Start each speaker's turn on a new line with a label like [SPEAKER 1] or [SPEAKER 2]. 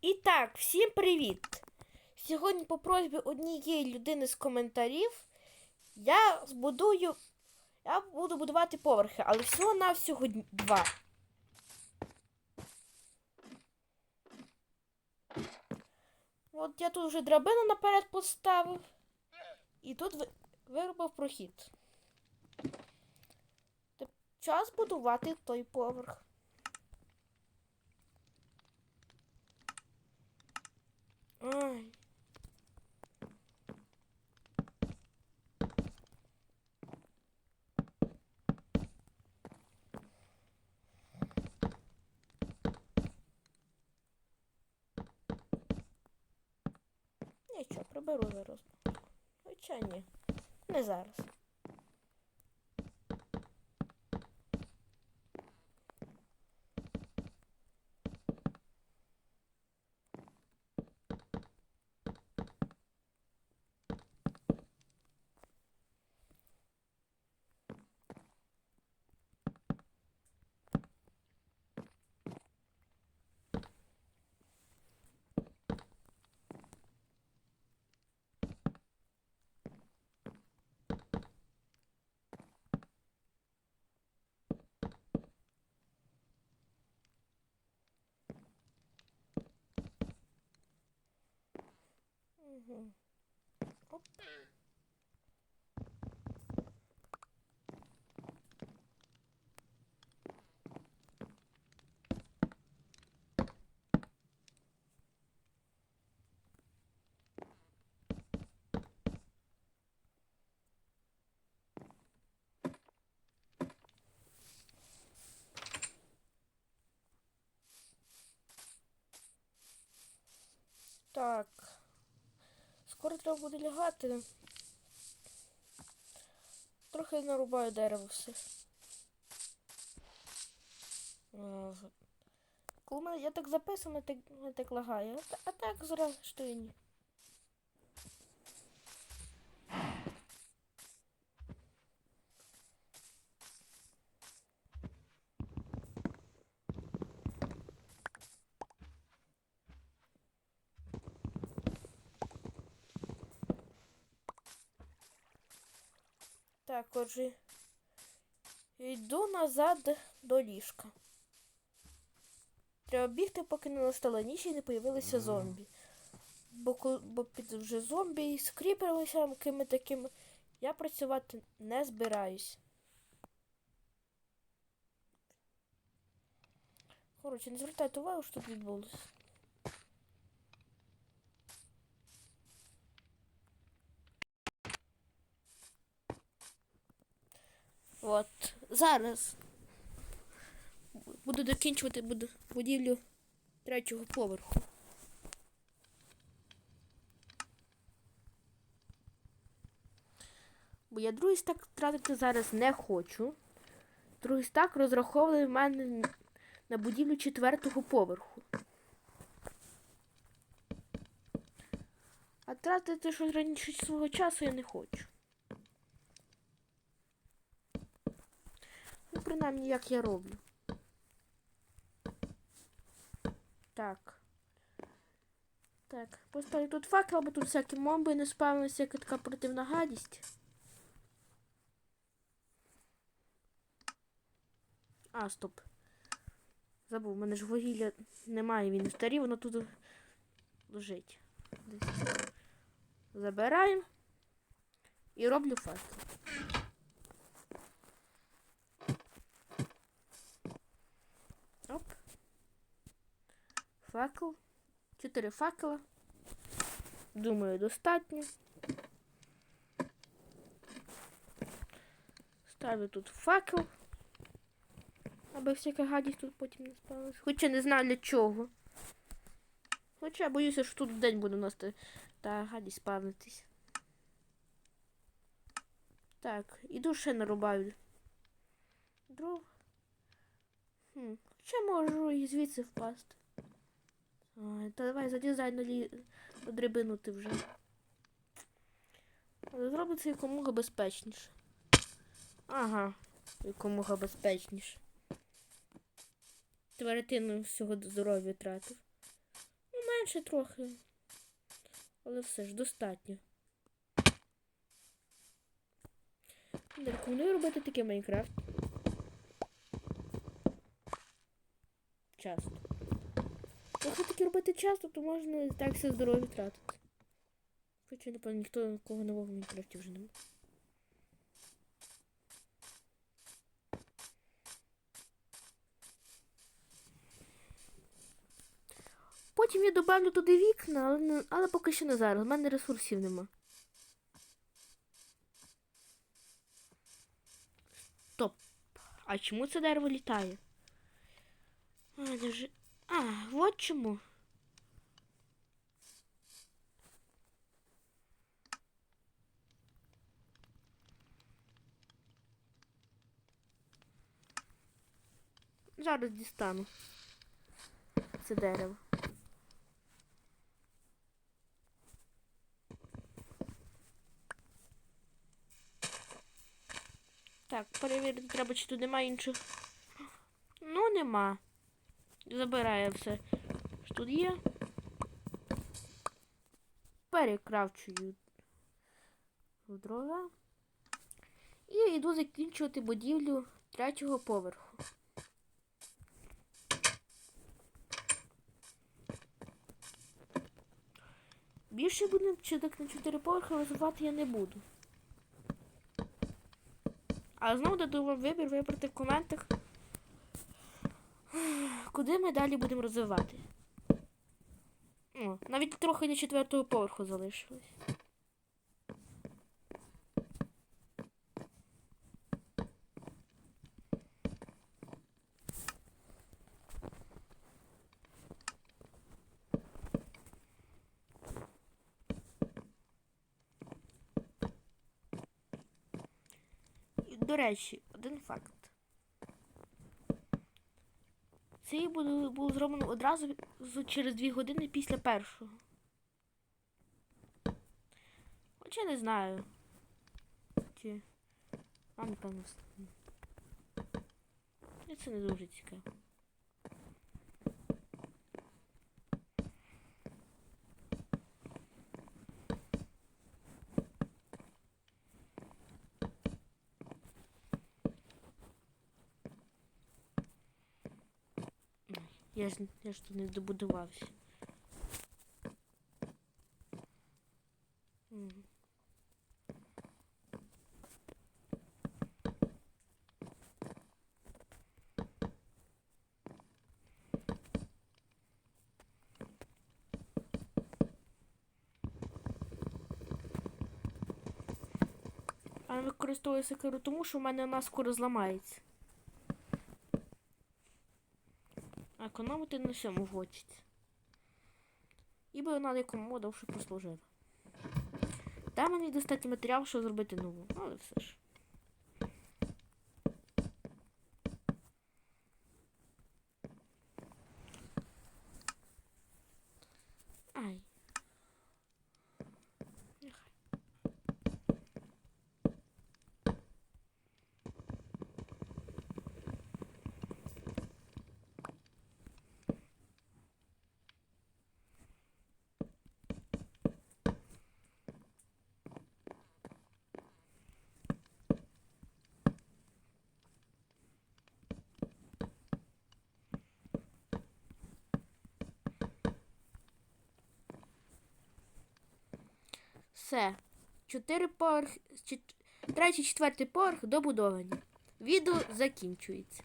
[SPEAKER 1] І так, всім привіт! Сьогодні по просьбі однієї людини з коментарів я збудую. Я буду будувати поверхи, але всього навсього два. От я тут вже драбину наперед поставив. І тут виробив прохід. Час будувати той поверх. Ай. Нічого, приберу зараз. Хоча ні. Не зараз. Так. Скоро треба буде лягати. Трохи нарубаю дерево все. Коли мене я так записано, так, мене так лагає. А так зрештою ні. Так, отже. Йду назад до ліжка. Треба бігти, поки не настала ніч і не появилися зомбі. Бо, бо під вже зомбі з кріперами кими такими я працювати не збираюсь. Коротше, не звертайте увагу, що тут відбулося. От. Зараз буду докінчувати буду будівлю третього поверху. Бо я другий стак тратити зараз не хочу. Другий стак розрахований в мене на будівлю четвертого поверху. А тратити щось раніше свого часу я не хочу. Ну, принаймні, як я роблю. Так. Так, поставлю тут факел, бо тут всякі момби не спавнилися, яка така противна гадість. А, стоп. Забув, в мене ж вугілля немає, він старі, воно тут лежить. Десь. Забираємо і роблю факел. Факел. Чотири факела. Думаю, достатньо. Ставлю тут факел. Аби всяка гадість тут потім не спалась. Хоча не знаю для чого. Хоча боюся, що тут в день буде у нас та, гадість спавнитись. Так, іду ще нарубаю. Дров. Хм. Хоча можу і звідси впасти. Ой, та давай залізай на, лі... на драбину ти вже. Зробиться якомога безпечніше. Ага, якомога безпечніше. Тверетину всього здоров'я тратив. Ну, менше трохи. Але все ж достатньо. Не рекомендую робити таке Майнкрафт. Часто. Якщо таке робити часто, то можна так все здоров'я втратити. Хоча, напевно, ніхто кого нового в Майнкрафті вже немає. Потім я добавлю туди вікна, але, але поки що не зараз. У мене ресурсів нема. Стоп. А чому це дерево літає? А, даже... а вот чому. Зараз дістану. Це дерево. Так, перевірити треба, чи тут немає інших. Ну, нема. Забирає все. Що тут є? Перекравчую дрова. І йду закінчувати будівлю третього поверху. Більше будинок на 4 поверхи розвивати я не буду. А знову даю вам вибір вибрати в коментах, куди ми далі будемо розвивати. О, навіть трохи до четвертого поверху залишилось. До речі, Це було, було зроблено одразу через дві години після першого. Хоча не знаю. Чи. А, напевно. Це не дуже цікаво. Я ж, я ж тут не добудувався. А я використовую секиру тому, що в мене вона скоро зламається. Економити на всьому хочеться. І би вона якомога довше послужила. Та мені достатньо матеріал, щоб зробити нову, але все ж. Ай. Нехай. Все. Чотири поверх. чет- Третій, четвертий поверх добудовані. Відео закінчується.